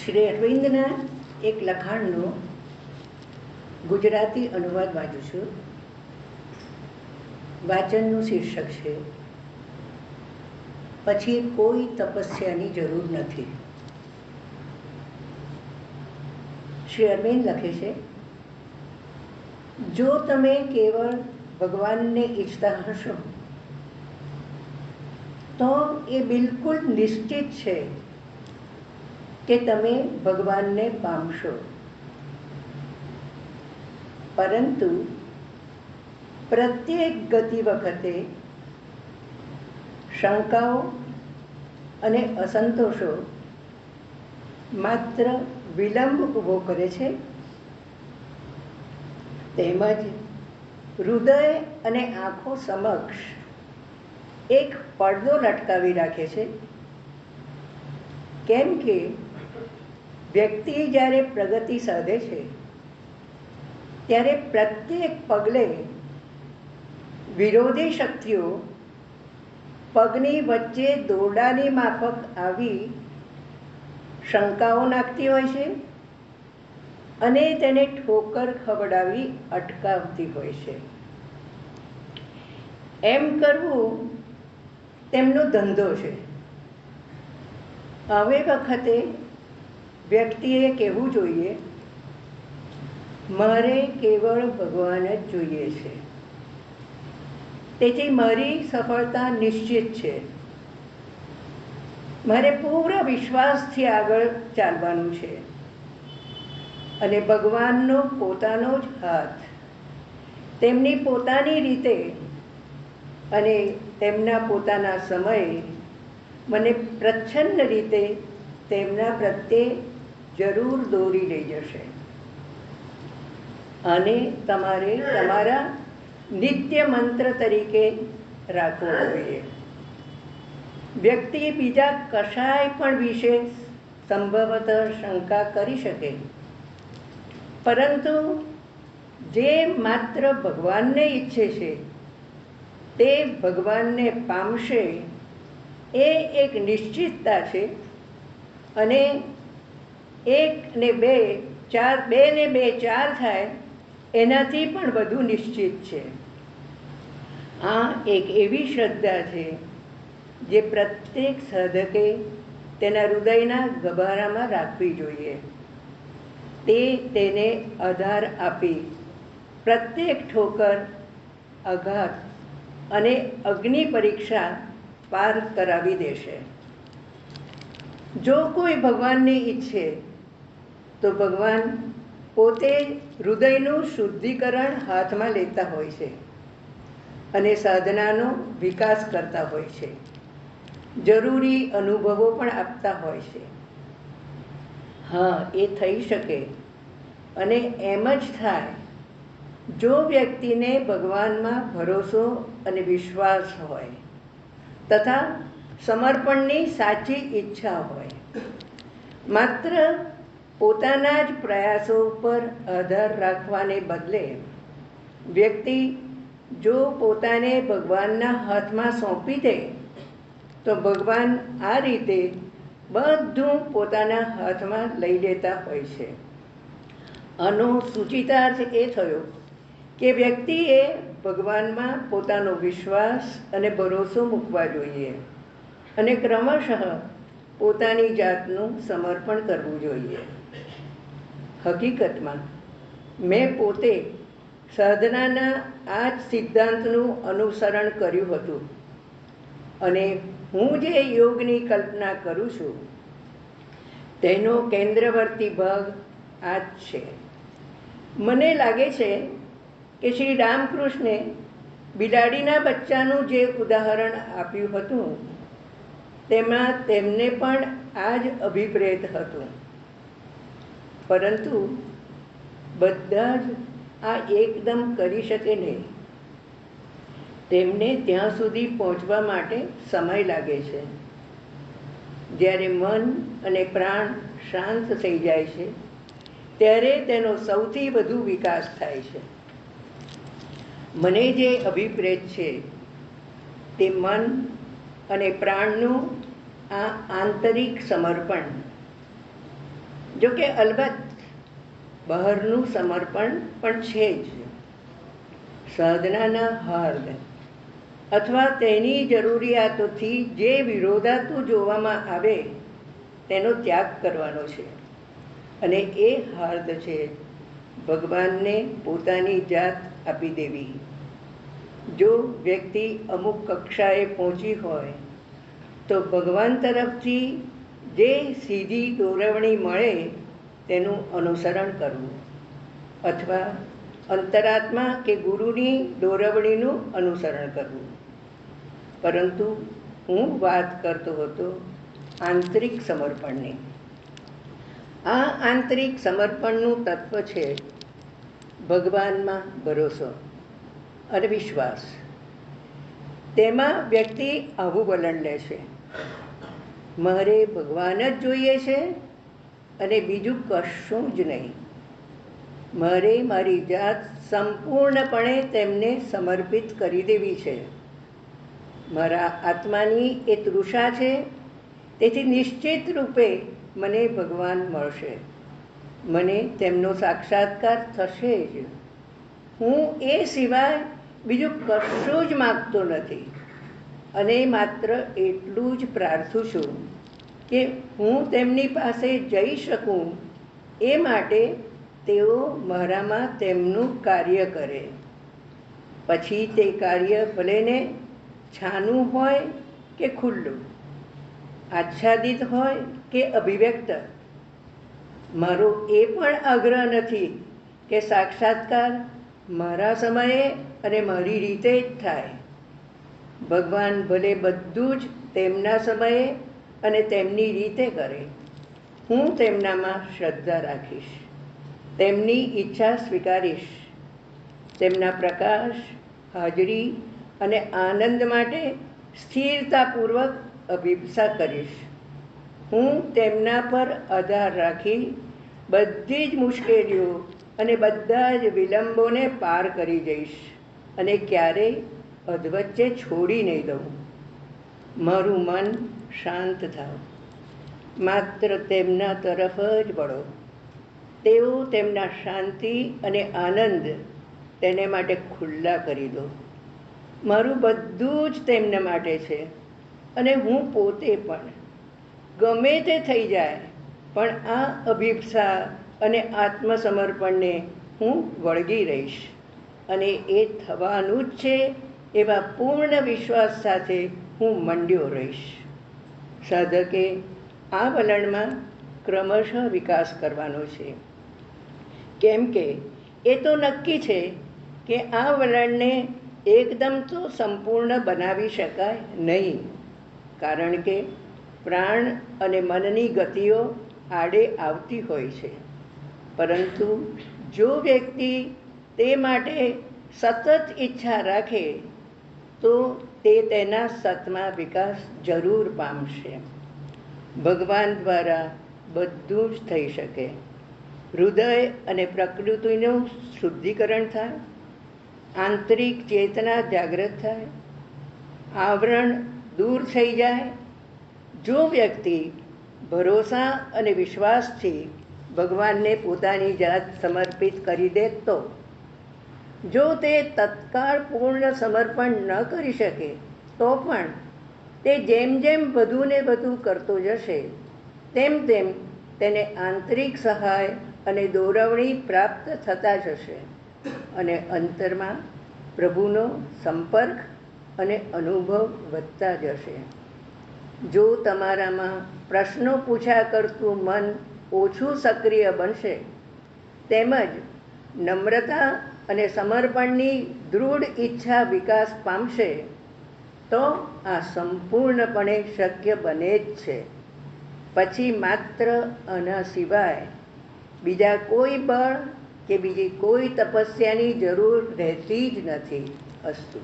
શ્રી અરવિંદના એક લખાણનો ગુજરાતી અનુવાદ વાંચું છું. વાચનનું શીર્ષક છે, પછી કોઈ તપસ્યાની જરૂર નથી. શ્રી અરવિંદ લખે છે, જો તમે કેવળ ભગવાનને ઈચ્છતા હશો, તો એ બિલકુલ નિશ્ચિત છે કે તમે ભગવાનને પામશો. પરંતુ પ્રત્યેક ગતિ વખતે શંકાઓ અને અસંતોષો માત્ર વિલંબ ઊભો કરે છે. તેમજ હૃદય અને આંખો સમક્ષ એક પડદો લટકાવી રાખે છે. કેમ કે વ્યક્તિ જ્યારે પ્રગતિ સાધે છે, ત્યારે પ્રત્યેક પગલે વિરોધી શક્તિઓ પગની વચ્ચે દોરડાની માફક આવી શંકાઓ નાખતી હોય છે અને તેને ઠોકર ખવડાવી અટકાવતી હોય છે. એમ કરવું તેમનો ધંધો છે. હવે વખતે વ્યક્તિએ કહેવું જોઈએ, મારે કેવળ ભગવાન જ જોઈએ છે. તેથી મારી સફળતા નિશ્ચિત છે. મારે પૂરા વિશ્વાસથી આગળ ચાલવાનું છે અને ભગવાનનો પોતાનો જ હાથ, તેમની પોતાની રીતે અને તેમના પોતાના સમયે મને પ્રચ્છન્ન રીતે તેમના પ્રત્યે જરૂર દોરી લઈ જશે. અને તમારે તમારા નિત્ય મંત્ર તરીકે રાખવો જોઈએ. વ્યક્તિ બીજા કશાય પણ વિશે સંભવત શંકા કરી શકે. પરંતુ જે માત્ર ભગવાનને ઈચ્છે છે, તે ભગવાનને પામશે એ એક નિશ્ચિતતા છે અને એક ને બે ચાર, બે ને બે ચાર થાય, એનાથી પણ વધુ નિશ્ચિત છે. આ એક એવી શ્રદ્ધા છે જે પ્રત્યેક સાધકે તેના હૃદયના ગભારામાં રાખવી જોઈએ. તે તેને આધાર આપી પ્રત્યેક ઠોકર આઘાત અને અગ્નિ પરીક્ષા પાર કરાવી દેશે. જો કોઈ ભગવાનને ઈચ્છે તો ભગવાન પોતે હૃદયનું શુદ્ધિકરણ હાથમાં લેતા હોય છે અને સાધનાનો વિકાસ કરતા હોય છે. જરૂરી અનુભવો પણ આપતા હોય છે. હા, એ થઈ શકે અને એમ જ થાય. જો વ્યક્તિને ભગવાનમાં ભરોસો અને વિશ્વાસ હોય તથા સમર્પણની સાચી ઈચ્છા હોય, માત્ર પોતાના જ પ્રયાસો ઉપર આધાર રાખવાને બદલે વ્યક્તિ જો પોતાને ભગવાનના હાથમાં સોંપી દે, તો ભગવાન આ રીતે બધું પોતાના હાથમાં લઈ લેતા હોય છે. આનો સૂચિતાર્થ એ થયો કે વ્યક્તિએ ભગવાનમાં પોતાનો વિશ્વાસ અને ભરોસો મૂકવા જોઈએ અને ક્રમશઃ પોતાની જાતનું સમર્પણ કરવું જોઈએ. હકીકતમાં મેં પોતે સાધનાના આ જ સિદ્ધાંતનું અનુસરણ કર્યું હતું. અને હું જે યોગની કલ્પના કરું છું, તેનો કેન્દ્રવર્તી ભાગ આ જ છે. મને લાગે છે કે શ્રી રામકૃષ્ણે બિલાડીના બચ્ચાનું જે ઉદાહરણ આપ્યું હતું, તેમાં તેમને પણ આ જ અભિપ્રેત હતું. પરંતુ બધા જ આ એકદમ કરી શકે નહીં. તેમને ત્યાં સુધી પહોંચવા માટે સમય લાગે છે. જ્યારે મન અને પ્રાણ શાંત થઈ જાય છે, ત્યારે તેનો સૌથી વધુ વિકાસ થાય છે. મને જે અભિપ્રેત છે, તે મન અને પ્રાણનું આ આંતરિક સમર્પણ જો કે અલબત્ત, બહારનું સમર્પણ પણ છે જ. સાધનાના હાર્દ અથવા તેની જરૂરિયાતોથી જે વિરોધાતું જોવામાં આવે, તેનો ત્યાગ કરવાનો છે. અને એ હાર્દ છે, ભગવાનને પોતાની જાત આપી દેવી. જો વ્યક્તિ અમુક કક્ષાએ પહોંચી હોય, તો ભગવાન તરફથી જે સીધી દોરવણી મળે તેનું અનુસરણ કરવું. અથવા અંતરાત્મા કે ગુરુની દોરવણીનું અનુસરણ કરવું. પરંતુ હું વાત કરતો હતો આંતરિક સમર્પણની. આ આંતરિક સમર્પણનું તત્વ છે ભગવાનમાં ભરોસો અને વિશ્વાસ. તેમાં વ્યક્તિ આવું વલણ લે છે. મારે ભગવાન જ જોઈએ છે અને બીજું કશું જ નહીં. મારે મારી જાત સંપૂર્ણપણે તેમને સમર્પિત કરી દેવી છે. મારા આત્માની એ તૃષા છે, તેથી નિશ્ચિત રૂપે મને ભગવાન મળશે. મને તેમનો સાક્ષાત્કાર થશે જ. હું એ સિવાય બીજું કશું જ માગતો નથી. અને માત્ર એટલું જ પ્રાર્થું છું કે હું તેમની પાસે જઈ શકું એ માટે તેઓ મારામાં તેમનું કાર્ય કરે. પછી તે કાર્ય ભલેને છાનું હોય કે ખુલ્લું, આચ્છાદિત હોય કે અભિવ્યક્ત. મારો એ પણ આગ્રહ નથી કે સાક્ષાત્કાર મારા સમયે અને મારી રીતે જ થાય. ભગવાન ભલે બધું જ તેમના સમયે અને તેમની રીતે કરે. હું તેમનામાં શ્રદ્ધા રાખીશ. તેમની ઈચ્છા સ્વીકારીશ. તેમના પ્રકાશ, હાજરી અને આનંદ માટે સ્થિરતાપૂર્વક અભિપ્સા કરીશ. હું તેમના પર આધાર રાખી બધી જ મુશ્કેલીઓ અને બધા જ વિલંબોને પાર કરી જઈશ અને ક્યારેય અધવચ્ચે છોડી નહીં દઉં. મારું મન શાંત થાવ. માત્ર તેમના તરફ જ વળો. તેઓ તેમના શાંતિ અને આનંદ તેને માટે ખુલ્લા કરી દો. મારું બધું જ તેમના માટે છે અને હું પોતે પણ. ગમે તે થઈ જાય, પણ આ અભિપ્સા અને આત્મસમર્પણને હું વળગી રહીશ. અને એ થવાનું જ છે એવા પૂર્ણ વિશ્વાસ સાથે હું મંડ્યો રહીશ. સાધકે આ વલણમાં ક્રમશઃ વિકાસ કરવાનો છે. કેમ કે એ તો નક્કી છે કે આ વલણને એકદમ તો સંપૂર્ણ બનાવી શકાય નહીં. કારણ કે પ્રાણ અને મનની ગતિઓ આડે આવતી હોય છે. પરંતુ જો વ્યક્તિ તે માટે સતત ઈચ્છા રાખે તો તે તેના સતમાં વિકાસ જરૂર પામશે. ભગવાન દ્વારા બધું જ થઈ શકે. હૃદય અને પ્રકૃતિનું શુદ્ધિકરણ થાય, આંતરિક ચેતના જાગૃત થાય, આવરણ દૂર થઈ જાય. જો વ્યક્તિ ભરોસા અને વિશ્વાસથી ભગવાનને પોતાની જાત સમર્પિત કરી દે તો જો તે તત્કાળ પૂર્ણ સમર્પણ ન કરી શકે, તો પણ તે જેમ જેમ વધુને વધુ કરતો જશે, તેમ તેમ તેને આંતરિક સહાય અને દોરવણી પ્રાપ્ત થતા જશે. અને અંતરમાં પ્રભુનો સંપર્ક અને અનુભવ વધતા જશે. જો તમારામાં પ્રશ્નો પૂછ્યા કરતું મન ઓછું સક્રિય બનશે, તેમજ નમ્રતા અને સમર્પણની દૃઢ ઈચ્છા વિકાસ પામશે, તો આ સંપૂર્ણપણે શક્ય બને જ છે. પછી માત્ર આના સિવાય બીજા કોઈ બળ કે બીજી કોઈ તપસ્યાની જરૂર રહેતી જ નથી અસ્તુ.